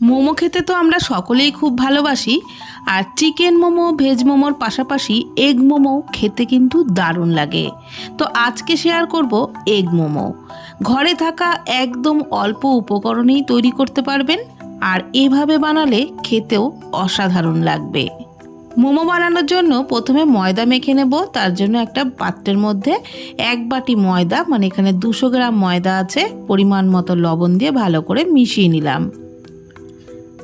মোমো খেতে তো আমরা সকলেই খুব ভালোবাসি, আর চিকেন মোমো, ভেজ মোমোর পাশাপাশি এগ মোমো খেতে কিন্তু দারুণ লাগে। তো আজকে শেয়ার করব এগ মোমো। ঘরে থাকা একদম অল্প উপকরণেই তৈরি করতে পারবেন, আর এভাবে বানালে খেতেও অসাধারণ লাগবে। মোমো বানানোর জন্য প্রথমে ময়দা মেখে নেব, তার জন্য একটা পাত্রের মধ্যে এক বাটি ময়দা মানে এখানে দুশো গ্রাম ময়দা আছে, পরিমাণ মতো লবণ দিয়ে ভালো করে মিশিয়ে নিলাম।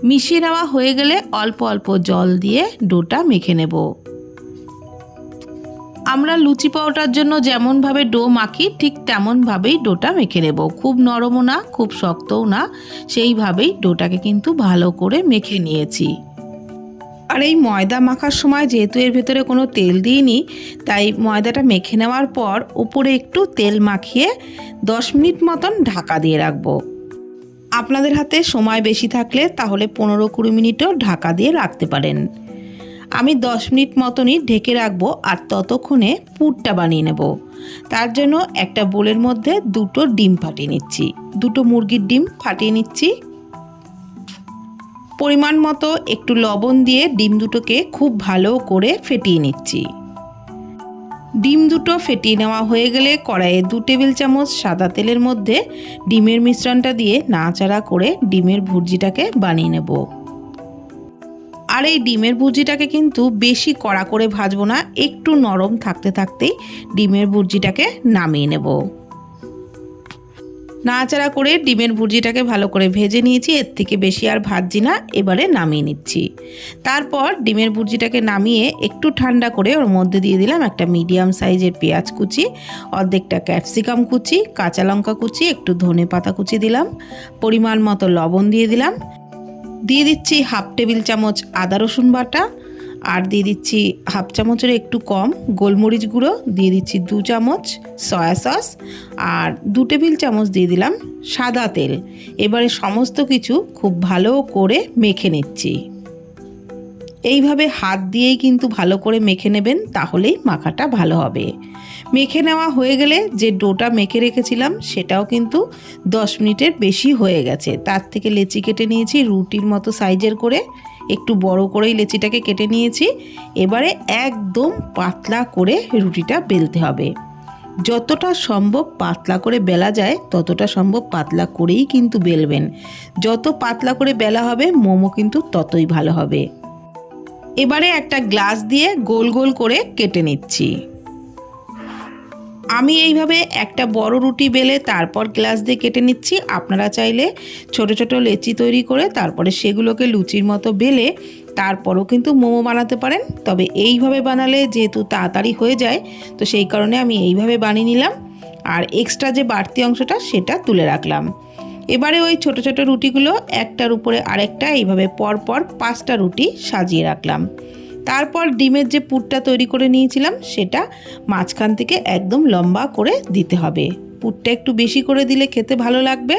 মিশিয়ে নেওয়া হয়ে গেলে অল্প অল্প জল দিয়ে ডোটা মেখে নেব। আমরা লুচি পাউটার জন্য যেমনভাবে ডো মাখি, ঠিক তেমনভাবেই ডোটা মেখে নেব। খুব নরমও না, খুব শক্তও না, সেইভাবেই ডোটাকে কিন্তু ভালো করে মেখে নিয়েছি। আর এই ময়দা মাখার সময় যেহেতু এর ভেতরে কোনো তেল দিইনি, তাই ময়দাটা মেখে নেওয়ার পর উপরে একটু তেল মাখিয়ে দশ মিনিট মতন ঢাকা দিয়ে রাখব। আপনাদের হাতে সময় বেশি থাকলে তাহলে পনেরো কুড়ি মিনিটও ঢাকা দিয়ে রাখতে পারেন। আমি দশ মিনিট মতনই ঢেকে রাখব আর ততক্ষণে পুরটা বানিয়ে নেব। তার জন্য একটা বোলের মধ্যে দুটো ডিম ফাটিয়ে নিচ্ছি। দুটো মুরগির ডিম ফাটিয়ে নিচ্ছি। পরিমাণ মতো একটু লবণ দিয়ে ডিম দুটোকে খুব ভালো করে ফেটিয়ে নিচ্ছি। ডিম দুটো ফেটিয়ে নেওয়া হয়ে গেলে কড়াইয়ে দু টেবিল চামচ সাদা তেলের মধ্যে ডিমের মিশ্রণটা দিয়ে নাচাড়া করে ডিমের ভুর্জিটাকে বানিয়ে নেব। আর এই ডিমের ভুর্জিটাকে কিন্তু বেশি কড়া করে ভাজবো না, একটু নরম থাকতে থাকতেই ডিমের ভুর্জিটাকে নামিয়ে নেব। নাড়াচাড়া করে ডিমের ভুর্জিটাকে ভালো করে ভেজে নিয়েছি, এর থেকে বেশি আর ভাজছি না, এবারে নামিয়ে নিচ্ছি। তারপর ডিমের ভুর্জিটাকে নামিয়ে একটু ঠান্ডা করে ওর মধ্যে দিয়ে দিলাম একটা মিডিয়াম সাইজের পেঁয়াজ কুচি, অর্ধেকটা ক্যাপসিকাম কুচি, কাঁচা লঙ্কা কুচি, একটু ধনে পাতা কুচি দিলাম, পরিমাণ মতো লবণ দিয়ে দিলাম। দিয়ে দিচ্ছি হাফ টেবিল চামচ আদা রসুন বাটা আর দিয়ে দিচ্ছি হাফ চামচের একটু কম গোলমরিচ গুঁড়ো, দিয়ে দিচ্ছি দু চামচ সয়া সস আর দু টেবিল চামচ দিয়ে দিলাম সাদা তেল। এবারে সমস্ত কিছু খুব ভালো করে মেখে নিচ্ছি। এইভাবে হাত দিয়েই কিন্তু ভালো করে মেখে নেবেন, তাহলেই মাখাটা ভালো হবে। মেখে নেওয়া হয়ে গেলে যে ডোটা মেখে রেখেছিলাম, সেটাও কিন্তু দশ মিনিটের বেশি হয়ে গেছে। তার থেকে লেচি কেটে নিয়েছি রুটির মতো সাইজের করে। একটু বড় করেই লেচিটাকে কেটে নিয়েছি। এবারে একদম পাতলা করে রুটিটা বেলতে হবে। যতটা সম্ভব পাতলা করে বেলা যায়, ততটা সম্ভব পাতলা করেই কিন্তু বেলবেন। যত পাতলা করে বেলা হবে, মোমো কিন্তু ততই ভালো হবে। এবারে একটা গ্লাস দিয়ে গোল গোল করে কেটে নিচ্ছি। আমি এইভাবে একটা বড় রুটি বেলে তারপর গ্লাস দিয়ে কেটে নিচ্ছি। আপনারা চাইলে ছোট ছোট লেচি তৈরি করে তারপরে সেগুলোকে লুচির মতো বেলে তারপরও কিন্তু মোমো বানাতে পারেন। তবে এইভাবে বানালে যেহেতু তাড়াতাড়ি হয়ে যায়, তো সেই কারণে আমি এইভাবে বানিয়ে নিলাম। আর এক্সট্রা যে বাড়তি অংশটা সেটা তুলে রাখলাম। এবারে ওই ছোট ছোট রুটিগুলো একটার উপরে আরেকটা এইভাবে পরপর পাঁচটা রুটি সাজিয়ে রাখলাম। তারপর ডিমের যে পুরটা তৈরি করে নিয়েছিলাম, সেটা মাঝখান থেকে একদম লম্বা করে দিতে হবে। পুরটা একটু বেশি করে দিলে খেতে ভালো লাগবে।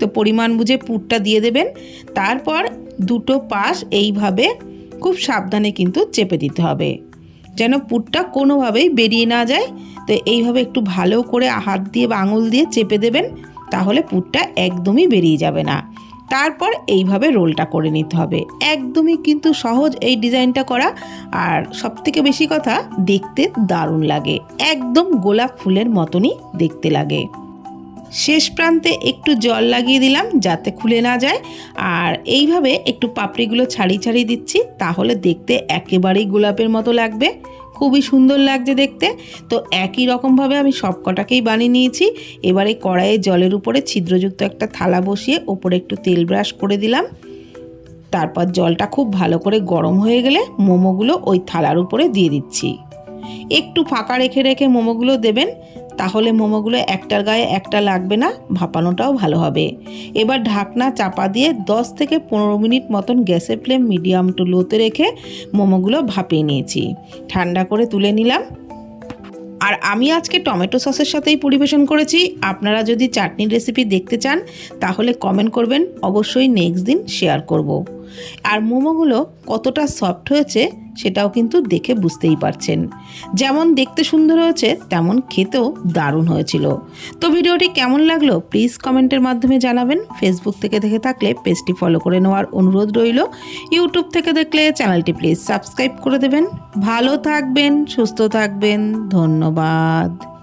তো পরিমাণ বুঝে পুরটা দিয়ে দেবেন। তারপর দুটো পাশ এইভাবে খুব সাবধানে কিন্তু চেপে দিতে হবে, যেন পুরটা কোনোভাবেই বেরিয়ে না যায়। তো এইভাবে একটু ভালো করে হাত দিয়ে বা আঙুল দিয়ে চেপে দেবেন, তাহলে পুরটা একদমই বেরিয়ে যাবে না। তারপর এইভাবে রোলটা করে নিতে হবে। একদমই কিন্তু সহজ এই ডিজাইনটা করা। আর সবথেকে বেশি কথা, দেখতে দারুণ লাগে। একদম গোলাপ ফুলের মতনই দেখতে লাগে। শেষ প্রান্তে একটু জল লাগিয়ে দিলাম যাতে খুলে না যায়। আর এইভাবে একটু পাপড়িগুলো ছাড়িয়ে ছাড়িয়ে দিচ্ছি, তাহলে দেখতে একেবারেই গোলাপের মতো লাগবে। খুবই সুন্দর লাগছে দেখতে। তো একই রকমভাবে আমি সব কটাকেই বানিয়ে নিয়েছি। এবারে কড়াইয়ে জলের উপরে ছিদ্রযুক্ত একটা থালা বসিয়ে ওপরে একটু তেল ব্রাশ করে দিলাম। তারপর জলটা খুব ভালো করে গরম হয়ে গেলে মোমোগুলো ওই থালার উপরে দিয়ে দিচ্ছি। একটু ফাঁকা রেখে রেখে মোমোগুলো দেবেন। তাহলে মোমোগুলো একটার গায়ে একটা লাগবে না, ভাপানোটাও ভালো হবে। এবার ঢাকনা চাপা দিয়ে 10 থেকে পনেরো মিনিট মতন গ্যাসের ফ্লেম মিডিয়াম টু লোতে রেখে মোমোগুলো ভাপিয়ে নিয়েছি। ঠান্ডা করে তুলে নিলাম। আর আমি আজকে টমেটো সসের সাথেই পরিবেশন করেছি। আপনারা যদি চাটনির রেসিপি দেখতে চান, তাহলে কমেন্ট করবেন। অবশ্যই নেক্সট দিন শেয়ার করব। আর মোমোগুলো কতটা সফট হয়েছে সেটাও কিন্তু দেখে বুঝতেই পারছেন। যেমন দেখতে সুন্দর হয়েছে, তেমন খেতেও দারুণ হয়েছিল। তো ভিডিওটি কেমন লাগল প্লিজ কমেন্টের মাধ্যমে জানাবেন। ফেসবুক থেকে দেখে থাকলে পেজটি ফলো করে নেওয়ার অনুরোধ রইল। ইউটিউব থেকে দেখলে চ্যানেলটি প্লিজ সাবস্ক্রাইব করে দেবেন। ভালো থাকবেন, সুস্থ থাকবেন, ধন্যবাদ।